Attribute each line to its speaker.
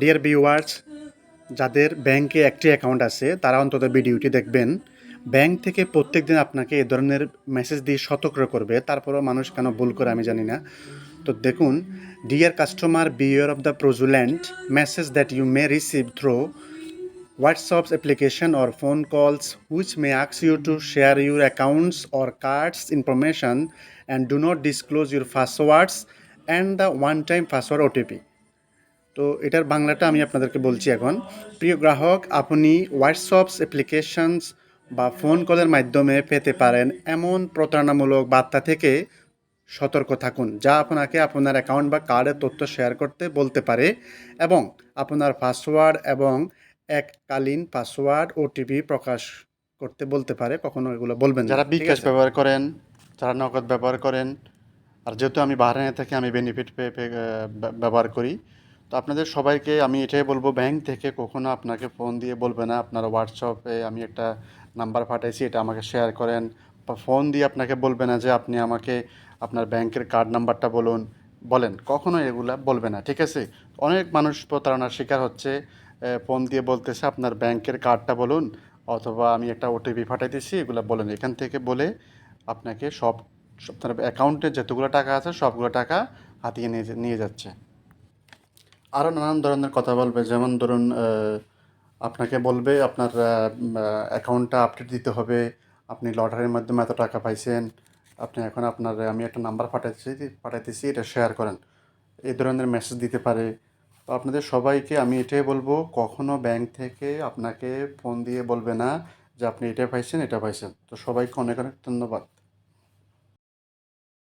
Speaker 1: Dear viewers যাদের ব্যাংকে একটি অ্যাকাউন্ট আছে, তারা অন্তত ভিডিওটি দেখবেন। ব্যাংক থেকে প্রত্যেক দিন আপনাকে এ ধরনের মেসেজ দিয়ে সতর্ক করবে, তারপরও মানুষ কেন ভুল করে আমি জানি না। তো দেখুন dear customer beware of the fraudulent message that you may receive through WhatsApps application or phone calls which may আক্স you to share your accounts or cards information and do not disclose your passwords and the one time password OTP তো এটার বাংলাটা আমি আপনাদেরকে বলছি এখন। প্রিয় গ্রাহক আপনি হোয়াটসঅ্যাপস অ্যাপ্লিকেশনস বা ফোন কলের মাধ্যমে পেতে পারেন এমন প্রতারণামূলক বার্তা থেকে সতর্ক থাকুন যা আপনাকে আপনার অ্যাকাউন্ট বা কার্ডের তথ্য শেয়ার করতে বলতে পারে এবং আপনার পাসওয়ার্ড এবং এককালীন পাসওয়ার্ড ওটিপি প্রকাশ করতে বলতে পারে। কখনো এগুলো বলবেন
Speaker 2: যারা বিকাশ ব্যবহার করেন যারা নগদ ব্যবহার করেন আর যেহেতু আমি বাহারাইনে থেকে আমি বেনিফিট ব্যবহার করি তো আপনাদের সবাইকে আমি এটাই বলব ব্যাংক থেকে কখনো আপনাকে ফোন দিয়ে বলবে না। আপনার হোয়াটসঅ্যাপে আমি একটা নাম্বার পাঠাইছি, এটা আমাকে শেয়ার করেন। বা ফোন দিয়ে আপনাকে বলবে না যে আপনি আমাকে আপনার ব্যাংকের কার্ড নাম্বারটা বলুন। বলেন, কখনো এগুলা বলবে না, ঠিক আছে? অনেক মানুষ প্রতারণার শিকার হচ্ছে ফোন দিয়ে বলতেছে আপনার ব্যাংকের কার্ডটা বলুন, অথবা আমি একটা ওটিপি পাঠাইতেছি, এগুলো বলেন। এখান থেকে বলে আপনাকে সব- আপনার অ্যাকাউন্টে যতগুলো টাকা আছে, সবগুলো টাকা হাতিয়ে নিয়ে নিয়ে যাচ্ছে। আরও নানান ধরনের কথা বলবে। যেমন ধরুন আপনাকে বলবে, আপনার অ্যাকাউন্টটা আপডেট দিতে হবে, আপনি লটারির মাধ্যমে এত টাকা পাইছেন, আপনি এখন আপনার, আমি একটা নাম্বার পাঠাচ্ছি পাঠাইতেছি, এটা শেয়ার করেন। এই ধরনের মেসেজ দিতে পারে। তো আপনাদের সবাইকে আমি এটাই বলব, কখনো ব্যাংক থেকে আপনাকে ফোন দিয়ে বলবে না যে আপনি এটা পাইছেন এটা পাইছেন। তো সবাইকে অনেক অনেক ধন্যবাদ।